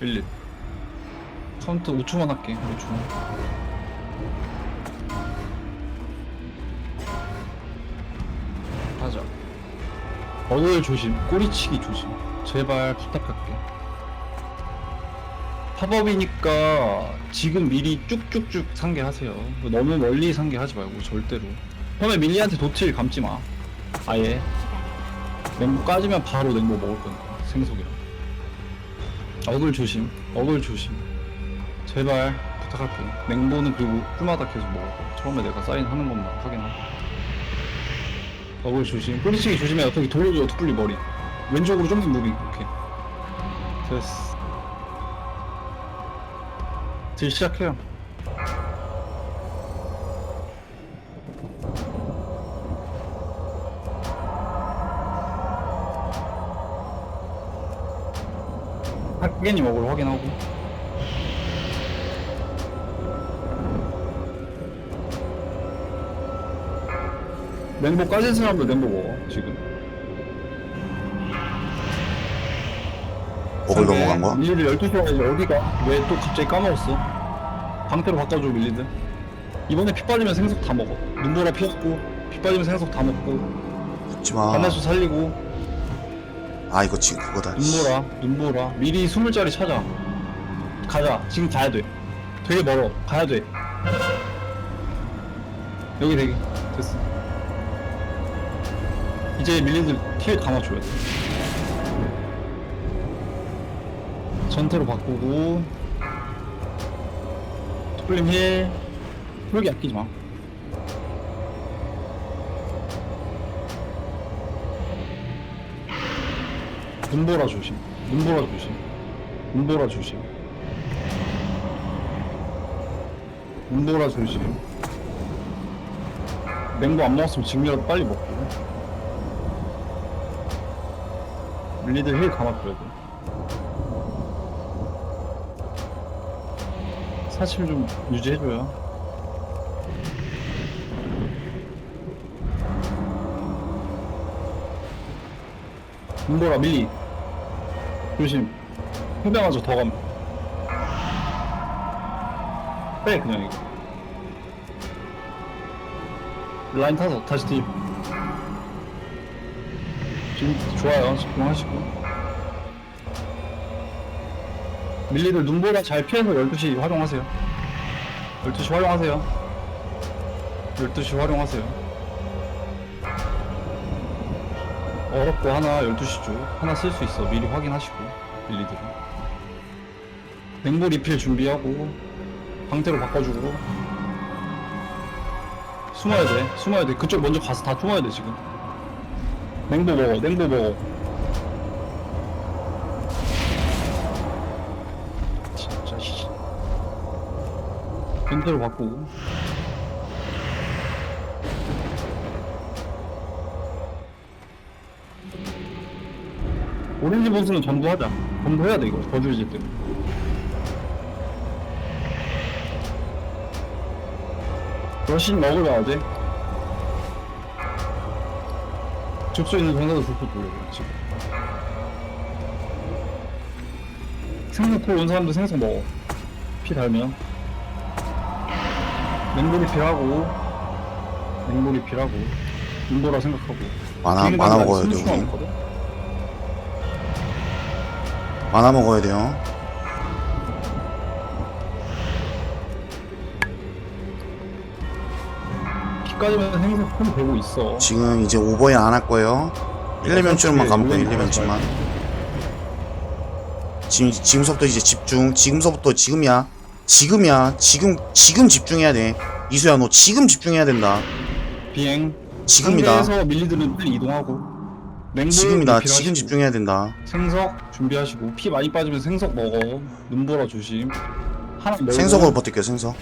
밀리 카운트 5초만 할게 5초. 하자. 어글 조심 꼬리치기 조심. 제발 부탁할게. 팝업이니까 지금 미리 쭉쭉쭉 상계하세요. 너무 멀리 상계하지 말고 절대로. 처음에 밀리한테 도틸 감지 마. 아예. 냉모 까지면 바로 냉모 먹을 거니까 생속이랑 어글 조심 어글 조심. 제발 부탁할게 냉모는 그리고 꿀마다 계속 먹을 거야 처음에 내가 사인하는 것만 확인하고. 어글 조심. 뿌리치기 조심해 어떻게 돌려줘 투플리 머리. 왼쪽으로 좀비 무빙. 오케이. 됐어. 딜 시작해요 학개님 어글 확인하고. 맹보 까진 사람도 맹보 먹어 지금. 어글 넘어간 거? 밀리드 12시 와야지 어디가? 왜 또 갑자기 까먹었어? 방패로 바꿔줘 밀리드. 이번에 피 빠지면 생석 다 먹어. 눈보라 피웠고 피 빠지면 생석 다 먹고. 붙지마. 반대수 살리고 아 이거 지금 그거다. 씨. 눈보라 눈보라. 미리 20짜리 찾아. 가자. 지금 가야 돼. 되게 멀어. 가야 돼. 여기 되게 됐어. 이제 밀리들 틸 감아줘야 돼. 전태로 바꾸고. 투플림 힐. 풀기 아끼지 마 눈보라 조심. 눈보라 조심. 눈보라 조심. 눈보라 조심. 맹고 안 먹었으면 지금이라도 빨리 먹고. 밀리들 힐 감아줘야 돼. 사실 좀 유지해줘요 눈보라 밀리. 조심. 해병하죠 더 가면 빼 그냥 이거. 라인 타서 다시 뒤 지금 좋아요. 집중하시고. 밀리들 눈보라 잘 피해서 12시 활용하세요. 12시 활용하세요. 12시 활용하세요 어렵고 하나 12시 쪽 하나 쓸 수 있어. 미리 확인하시고 빌리들은 냉보 리필 준비하고 방태로 바꿔주고. 숨어야 돼. 숨어야 돼. 그쪽 먼저 가서 다 숨어야 돼 지금. 냉보 먹어 냉보 먹어. 진짜 씨 방태로 바꾸고 오렌지 보스는 전부 하자. 전부 해야 돼 이거 저주지 때문에. 러신 먹으러 돼. 줍수 있는 정도도 줍수 돌려 지금. 생선 콜온 사람도 생선 먹어. 피 달면. 맹돌이 피하고 맹돌이 피하고 눈보라 생각하고. 만화 만화 난 먹어야 돼 우리 만화 먹어야 돼요. 피까지면 생선 콜 되고 있어. 지금 이제 오버에 안 할 거예요. 1, 2면쯤만 가면 돼 1, 2면쯤만. 지금 지금서부터 이제 집중 지금서부터 지금이야. 지금이야. 지금 지금 집중해야 돼. 이수야 너 지금 집중해야 된다. 비행. 지금이다. 상대에서 밀리들은 빨리 이동하고. 지금이다. 지금 집중해야 된다. 생석 준비하시고. 피 많이 빠지면 생석 먹어. 눈보라 조심. 하나 먹고 생석으로 버틸게요 생석.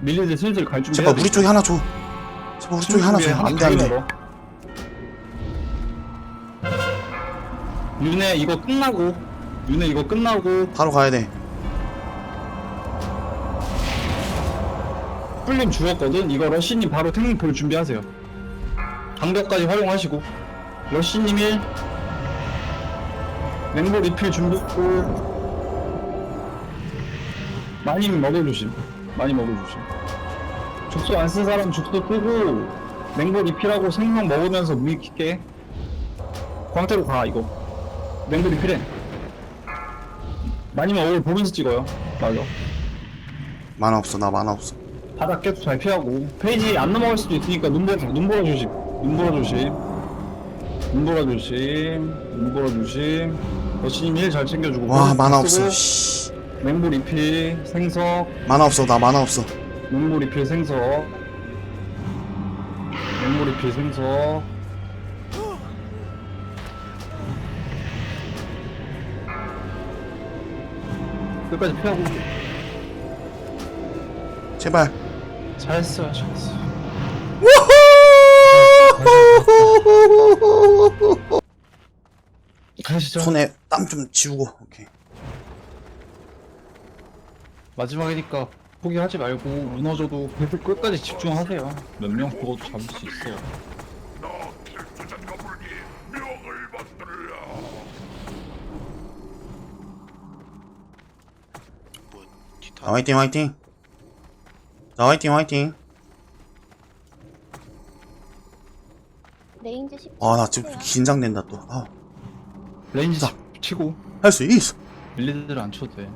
밀리들 슬슬 갈 준비. 제발 우리 쪽에 하나 줘. 제발 우리 쪽에 하나 줘. 안돼 안돼. 윤혜 이거 끝나고. 윤혜 이거 끝나고. 바로 가야 돼. 풀림 죽었거든. 이거 러시님 바로 탱링 볼 준비하세요. 방벽까지 활용하시고 러시님 1 맹보 리필 준비했고 많이 먹어주심. 많이 먹어주심. 죽소 안 쓴 사람 죽소 끄고 맹보 리필하고 생명 먹으면서 무기 킬게. 광태로 가 이거. 맹보 리필해. 많이 먹을 보면서 찍어요. 맞아. 만화 없어 나 만화 없어 바닥 계속 잘 피하고 페이지 안 넘어갈 수도 있으니까 눈 보라 눈 보라 조심. 눈 보라 조심. 눈 보라 조심. 눈 보라 조심. 거치님 힐 잘 챙겨주고. 와 만화 쓰고, 없어 씨. 맹보 리필 생석. 만화 없어 나 만화 없어. 맹보 리필 생석. 맹보 리필 생석. 끝까지 피하고. 제발. 잘했어요 잘했어요 가시죠 손에 땀 좀 지우고 오케이. 마지막이니까 포기하지 말고 무너져도 계속 끝까지 집중하세요. 몇 명 그것도 잡을 수 있어요. 뭐 자, 화이팅 화이팅. 자 화이팅 화이팅 레인지 10. 아 나 지금 긴장된다 또아할 수 레인지 치고. 있어. 밀리들 안 쳐도 돼.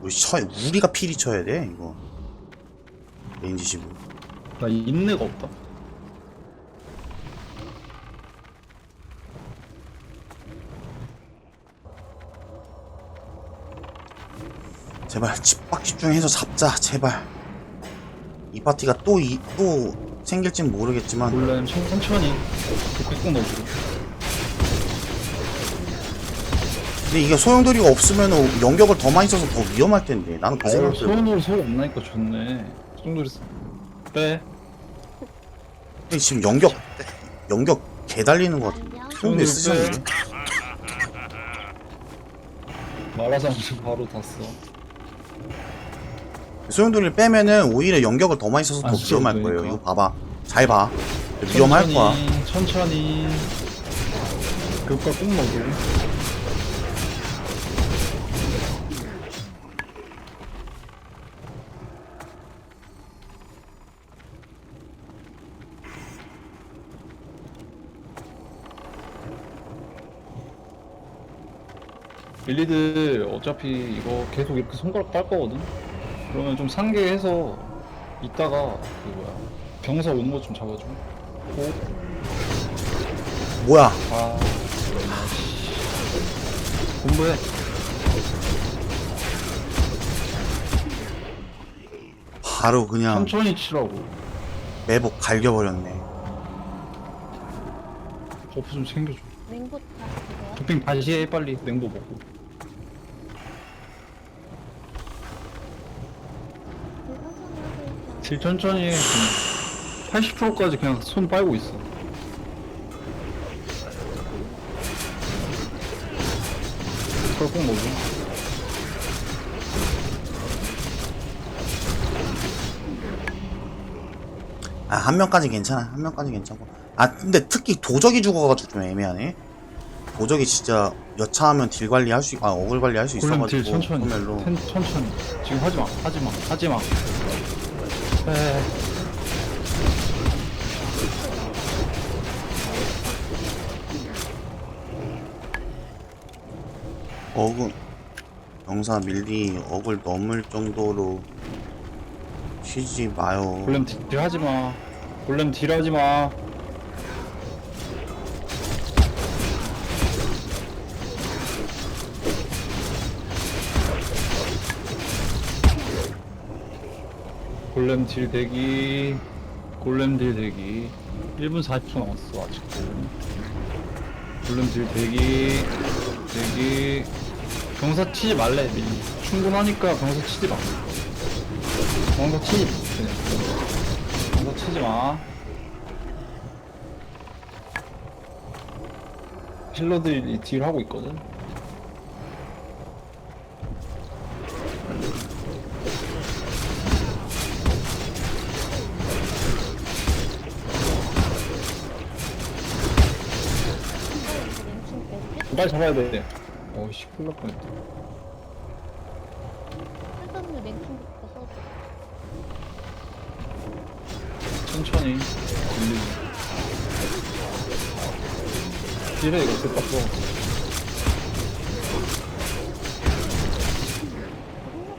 우리 쳐 우리가 피리 쳐야 돼 이거. 레인지 15나 인내가 없다. 제발 집박 집중해서 잡자 제발 이 파티가 또 이 또 생길진 모르겠지만 원래 천천히 꾹꾹 넣어주고. 근데 이게 소용돌이가 없으면 연격을 더 많이 써서 더 위험할 텐데. 나는 그 아유 생각 들어. 소원으로 소용 없나니까 좋네. 그 정도로 빼. 근데 지금 연격 연격 개 달리는 것 같아. 소용돌이 쓰셨는데 말하자마자 바로 탔어 소용돌이를 빼면은 오히려 연격을 더 많이 써서 더 아, 위험할 거예요 그러니까. 이거 봐봐. 잘 봐. 위험할 거야. 천천히, 교과 꼭 먹고 빌리드 어차피 이거 계속 이렇게 손가락 딸 거거든? 그러면 좀 상계해서 이따가 그 뭐야 병사 오는 거좀 잡아줘 호 뭐야? 아 공부해. 바로 그냥 천천히 치라고. 매복 갈겨버렸네. 버프 좀 챙겨줘. 다시 그거야? 도핑 다시 해 빨리. 냉도 먹고 천천히 질 천천히 해. 80%까지 그냥 손 빨고 있어. 그걸 꼭 먹어. 아 한 명까지 괜찮아. 한 명까지 괜찮고. 아 근데 특히 도적이 죽어가지고 좀 애매하네. 도적이 진짜 여차하면 딜 관리 할 수, 아 어글 관리 할 수 골렘 딜 있어가지고 천천히. 텐, 천천히. 지금 하지 마. 하지 마. 하지 마 에 어글 영사 밀리 어글 넘을 정도로 쉬지 마요. 골렘 딜 하지 마. 골렘 딜 하지 마 골렘 딜 대기 골렘 딜 대기. 1분 40초 남았어 아직도. 골렘 딜 대기 대기. 병사 치지 말래 미리 충분하니까 병사 치지 마. 병사 치지 마. 그냥 병사 치지 마. 힐러들이 딜 하고 있거든 빨리 잡아야 돼. 어이씨 큰일 날 뻔했다. 써줘. 천천히. 돌리고 딜에 이거 그 빡빡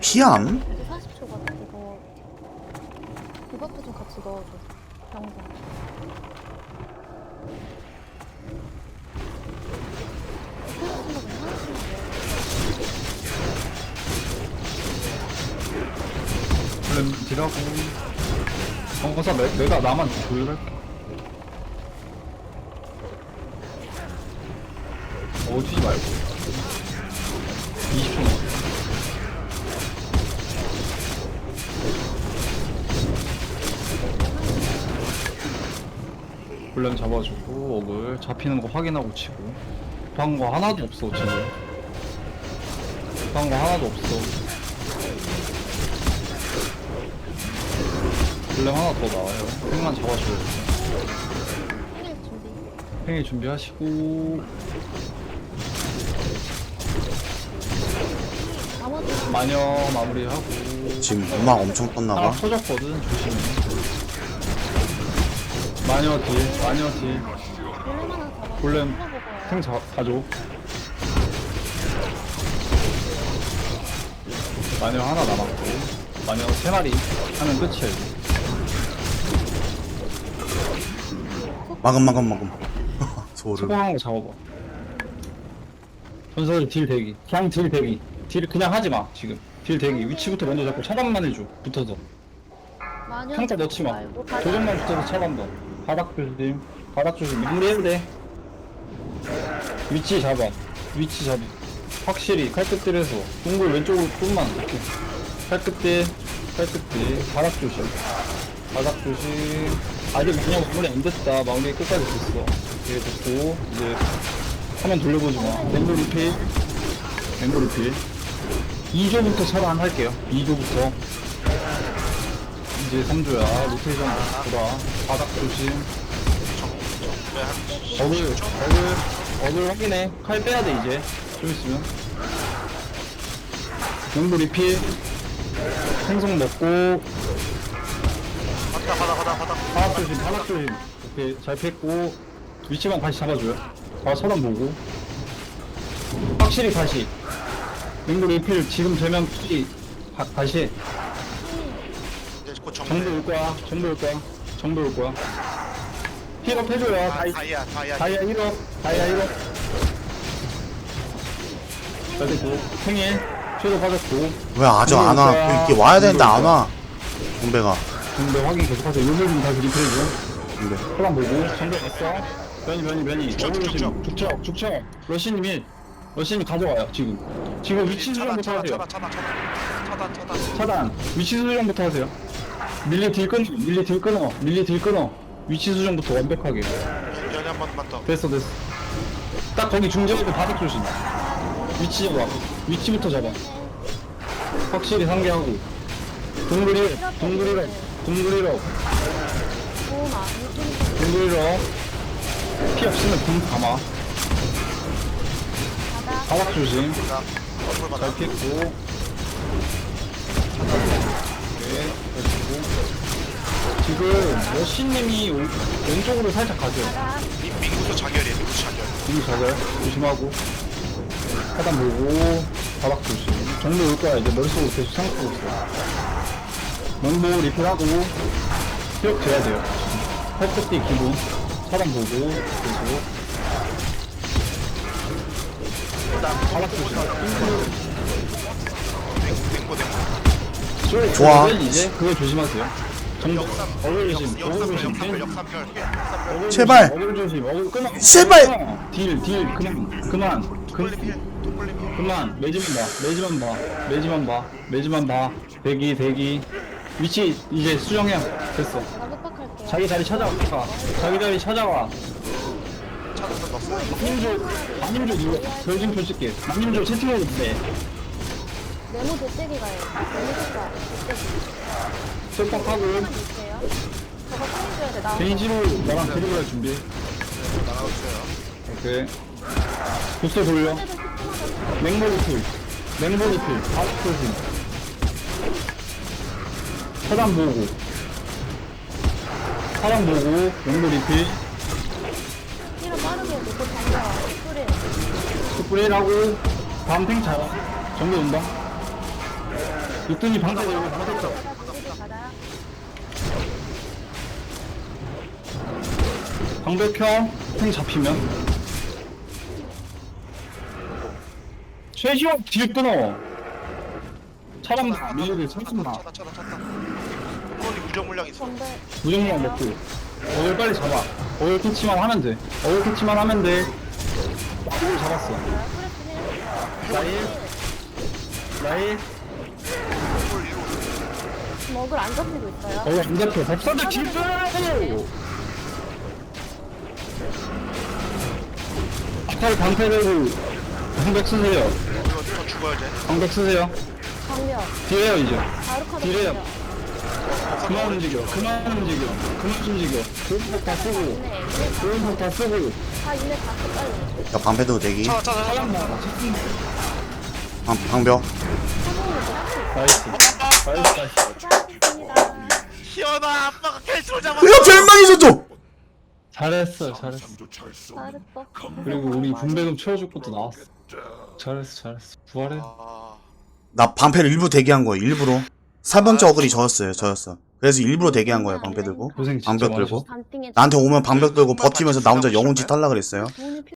피함? 블렘 딜하고. 정거사 내, 내가 나만 조율할게. 어 튀지 말고. 20초 남았어. 블렘 잡아주고 억을 잡히는 거 확인하고 치고. 급한 거 하나도 없어 지금. 급한 거 하나도 없어 블렘 하나 더 나와요. 팽만 잡아줘요. 생일 준비. 팽이 준비하시고 나머지 마녀 마무리하고 지금 음악 엄청 하나 떴나봐. 터졌거든 조심해. 마녀 딜, 마녀 딜. 볼렘 하나 잡아. 볼렘 먹어요. 팽 자, 가져. 마녀 하나 남았고 마녀 세 마리 하면 끝이야. 이 마금, 마금, 마금. 소름. 성공한 거 잡아봐. 전설 딜 대기. 그냥 딜 대기. 딜 그냥 하지 마, 지금. 딜 대기. 위치부터 먼저 잡고 차단만 해줘. 붙어서. 마녀 평타 넣지 마. 말고 바닥. 조정만 붙어서 차단 더. 바닥 조심. 바닥 조심. 마무리해도 돼. 위치 잡아. 위치 잡아. 확실히 칼끝들에서 동굴 왼쪽으로 조금만 이렇게. 칼끝들, 칼끝들. 바닥 조심. 바닥 조심. 아직 그냥 마무리 안 됐다. 마무리 끝까지 됐어. 이게 됐고, 이제 화면 돌려보지 마. 멤버 리필. 멤버 리필. 2조부터 차단 할게요. 2조부터. 이제 3조야. 로테이션 돌아. 바닥 조심. 어글, 어글, 어글 확인해. 칼 빼야 돼, 이제. 좀 있으면. 멤버 리필. 생선 먹고, 조심, 바닥 조심. 오케이, 잘 뺐고, 위치만 다시 잡아줘요. 아, 서단 보고. 확실히 다시. 맹구 리필 지금 되면 굳이 다, 다시 해. 이제 곧 정도 올 거야. 정도 올 거야. 정도 올 거야. 힐업 해줘요. 다이, 다이아 다이아 다이아 1업. 다이아 1업. 잘 됐고. 생일. 최도 빠졌고. 왜 아직 안 와? 이렇게 와야 되는데 안 와. 공배가. 정도 확인 계속하세요. 요물 좀 다시 리필해줘. 공배. 사람 보고 정도 왔어. 변이 변이 변이. 죽죠, 어그로 죽죠, 지금 죽죠 죽죠. 러시님 1. 러시님 가져와요 지금. 지금 위치 차단 수정부터 차단 하세요. 차단 차단 차단 차단 차단. 위치 수정부터 하세요. 밀리 딜 끊, 밀리 딜 끊어. 밀리 딜 끊어. 위치 수정부터 완벽하게. 연이 한 번만 더 됐어 됐어. 딱 거기 중재부터 바닥 조심. 위치 잡아. 위치부터 잡아. 확실히 상계하고. 동그리 동그리로 이렇게 동그리로 피 없으면 금 감아. 바닥 조심. 바닥 얼굴 잘 바닥 폈고. 네, 됐고. 지금 여신님이 오- 왼쪽으로 살짝 가죠. 바닥. 민- 민구수 자결이에요 민구수 자결 이미 자결 조심하고 하단 보고 바닥 조심 정도 올 거야 이제 머릿속으로 계속 생각하고 있어 명보 리필하고 기억 돼야 돼요. 뒤 기본 사람 보고 조심. 맹고 쫄, 좋아. 쫄 이제 그거 조심하세요. 정도 어글 조심 어글 역삼별 조심 어글 제발. 어글 조심 어글 끊어 제발. 끊어. 딜, 딜 그만 그만. 그, 그만. 매지만 봐 매지만 봐 매지만 봐 매지만 봐. 대기 대기 위치 이제 수정해 됐어. 자기 자리 찾아와 자기 자리 찾아와 넣었어요 마님조 마님조 이거 별징표 쓸게 마님조 채팅해도 돼 네모 대떼기 가요. 네모 하나. 저거 돼. 나. 베이지로 나랑 데리고 갈 준비 나가주세요 오케이 부스 돌려 맹머리 풀 맹머리 풀 아웃 풀 차단 보고. 차단 보고 용도 리필 힐은 빠르게 놓고 달려. 스프레. 스프레이라고 다음 탱 차라 정비 온다 육등이 쳐 가다 두개 가다. 방벽 켜탱 잡히면. 최시원 뒤에 끊어. 차량 밀리를 참습니다. 차다 차다 차다 무적 물량 있어. 전대. 무정량 먹고 어글 빨리 잡아. 어글 캐치만 하면 돼. 어글 캐치만 하면 돼. 어글 잡았어. 나일? 나일? 홀 위로 지금 어글 안 잡히고 있어요. 어글 안 잡혀. 법사들 길 빼라고 아칼 방패 들고 방벽 쓰세요. 이거 저 죽어야 돼? 방벽 쓰세요. 강력. 딜해요 이제. 바로 딜해요. 그만 움직여 그만 움직여 그만 움직여. 조금씩 다 쓰고 네. 조금씩 다 쓰고. 다 이내 다 빨리. 야 방패도 대기. 차다 차다 차량 나와. 방, 방벽. 나이스. 나이스 나이스. 수고하셨습니다. 희연아 아빠가 캐스로 잡았어. 야 벨망이셨죠? 잘했어 잘했어. 잘했어. 그리고 우리 분배금 채워줄 것도 나왔어. 잘했어 잘했어. 부활해. 아 나 방패를 일부러 대기한 거예요 일부러 4번째 어글이 저였어요 저였어. 그래서 일부러 대기한 거예요 방패 들고. 고생 진짜 방벽 많으셨어 들고. 나한테 오면 방벽 들고 버티면서 나 혼자 영혼짓 돈이 필요